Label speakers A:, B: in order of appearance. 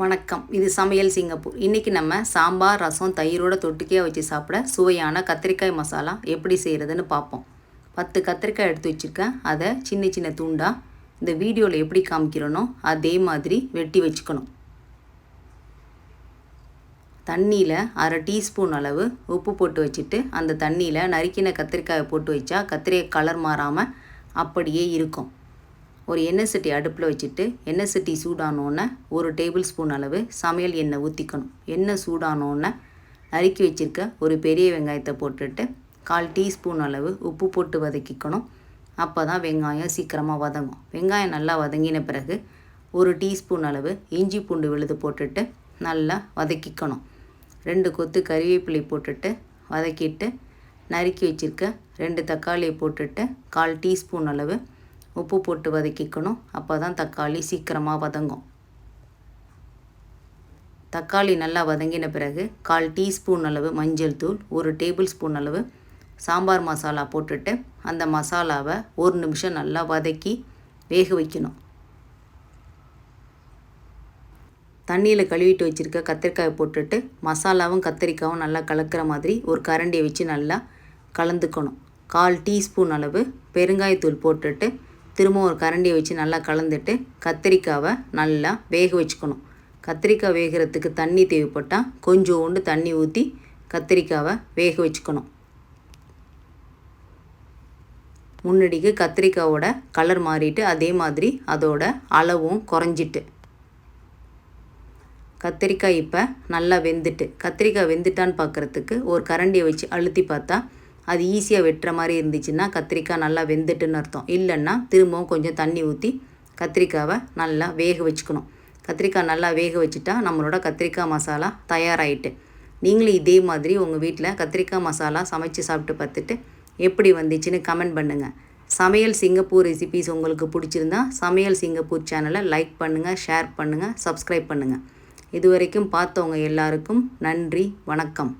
A: வணக்கம். இது சமையல் சிங்கப்பூர். இன்றைக்கி நம்ம சாம்பார் ரசம் தயிரோட தொட்டுக்கையாக வச்சு சாப்பிட சுவையான கத்திரிக்காய் மசாலா எப்படி செய்கிறதுன்னு பார்ப்போம். பத்து கத்திரிக்காய் எடுத்து வச்சுருக்கேன். அதை சின்ன சின்ன துண்டாக இந்த வீடியோவில் எப்படி காமிக்கிறனோ அதே மாதிரி வெட்டி வச்சுக்கணும். தண்ணியில் அரை டீஸ்பூன் அளவு உப்பு போட்டு வச்சுட்டு அந்த தண்ணியில் நறுக்கின கத்திரிக்காயை போட்டு வச்சா கத்திரிக்காய் கலர் மாறாமல் அப்படியே இருக்கும். ஒரு எண்ணெய் சட்டி அடுப்பில் வச்சுட்டு எண்ணெய் சட்டி சூடானோன்னே ஒரு டேபிள் ஸ்பூன் அளவு சமையல் எண்ணெய் ஊற்றிக்கணும் எண்ணெய் சூடானோன்னே நறுக்கி வச்சுருக்க ஒரு பெரிய வெங்காயத்தை போட்டுட்டு கால் டீஸ்பூன் அளவு உப்பு போட்டு வதக்கிக்கணும். அப்போ தான் வெங்காயம் சீக்கிரமாக வதங்கும். வெங்காயம் நல்லா வதங்கின பிறகு ஒரு டீஸ்பூன் அளவு இஞ்சி பூண்டு விழுது போட்டுட்டு நல்லா வதக்கிக்கணும். ரெண்டு கொத்து கறிவேப்பிலை போட்டுட்டு வதக்கிட்டு நறுக்கி வச்சுருக்க ரெண்டு தக்காளியை போட்டுட்டு கால் டீஸ்பூன் அளவு உப்பு போட்டு வதக்கிக்கணும். அப்போ தான் தக்காளி சீக்கிரமாக வதங்கும். தக்காளி நல்லா வதங்கின பிறகு கால் டீஸ்பூன் அளவு மஞ்சள் தூள் ஒரு டேபிள் ஸ்பூன் அளவு சாம்பார் மசாலா போட்டுட்டு அந்த மசாலாவை ஒரு நிமிஷம் நல்லா வதக்கி வேக வைக்கணும். தண்ணியில் கழுவிட்டு வச்சுருக்க கத்திரிக்காயை போட்டுட்டு மசாலாவும் கத்திரிக்காயும் நல்லா கலக்கிற மாதிரி ஒரு கரண்டியை வச்சு நல்லா கலந்துக்கணும். கால் டீஸ்பூன் அளவு பெருங்காயத்தூள் போட்டுட்டு திரும்ப ஒரு கரண்டியை வச்சு நல்லா கலந்துட்டு கத்திரிக்காவை நல்லா வேக வச்சுக்கணும். கத்திரிக்காய் வேகிறதுக்கு தண்ணி தேவைப்பட்டால் கொஞ்சோண்டு தண்ணி ஊற்றி கத்திரிக்காவை வேக வச்சுக்கணும். முன்னாடிக்கு கத்திரிக்காவோட கலர் மாறிட்டு அதே மாதிரி அதோட அளவும் குறைஞ்சிட்டு. கத்திரிக்காய் இப்போ நல்லா வெந்துட்டு கத்திரிக்காய் வெந்துட்டான்னு பார்க்குறதுக்கு ஒரு கரண்டியை வச்சு அழுத்தி பார்த்தா அது ஈஸியாக வெட்டுற மாதிரி இருந்துச்சுன்னா கத்திரிக்காய் நல்லா வெந்துட்டுன்னு அர்த்தம். இல்லைன்னா திரும்பவும் கொஞ்சம் தண்ணி ஊற்றி கத்திரிக்காவை நல்லா வேக வச்சுக்கணும். கத்திரிக்காய் நல்லா வேக வச்சுட்டா நம்மளோட கத்திரிக்காய் மசாலா தயாராகிட்டு நீங்களும் இதே மாதிரி உங்கள் வீட்டில் கத்திரிக்காய் மசாலா சமைச்சு சாப்பிட்டு பார்த்துட்டு எப்படி வந்துச்சுன்னு கமெண்ட் பண்ணுங்கள் சமையல் சிங்கப்பூர் ரெசிபீஸ் உங்களுக்கு பிடிச்சிருந்தா சமையல் சிங்கப்பூர் சேனலை லைக் பண்ணுங்கள் ஷேர் பண்ணுங்கள் சப்ஸ்கிரைப் பண்ணுங்கள் இது வரைக்கும் பார்த்தவங்க எல்லாருக்கும் நன்றி வணக்கம்.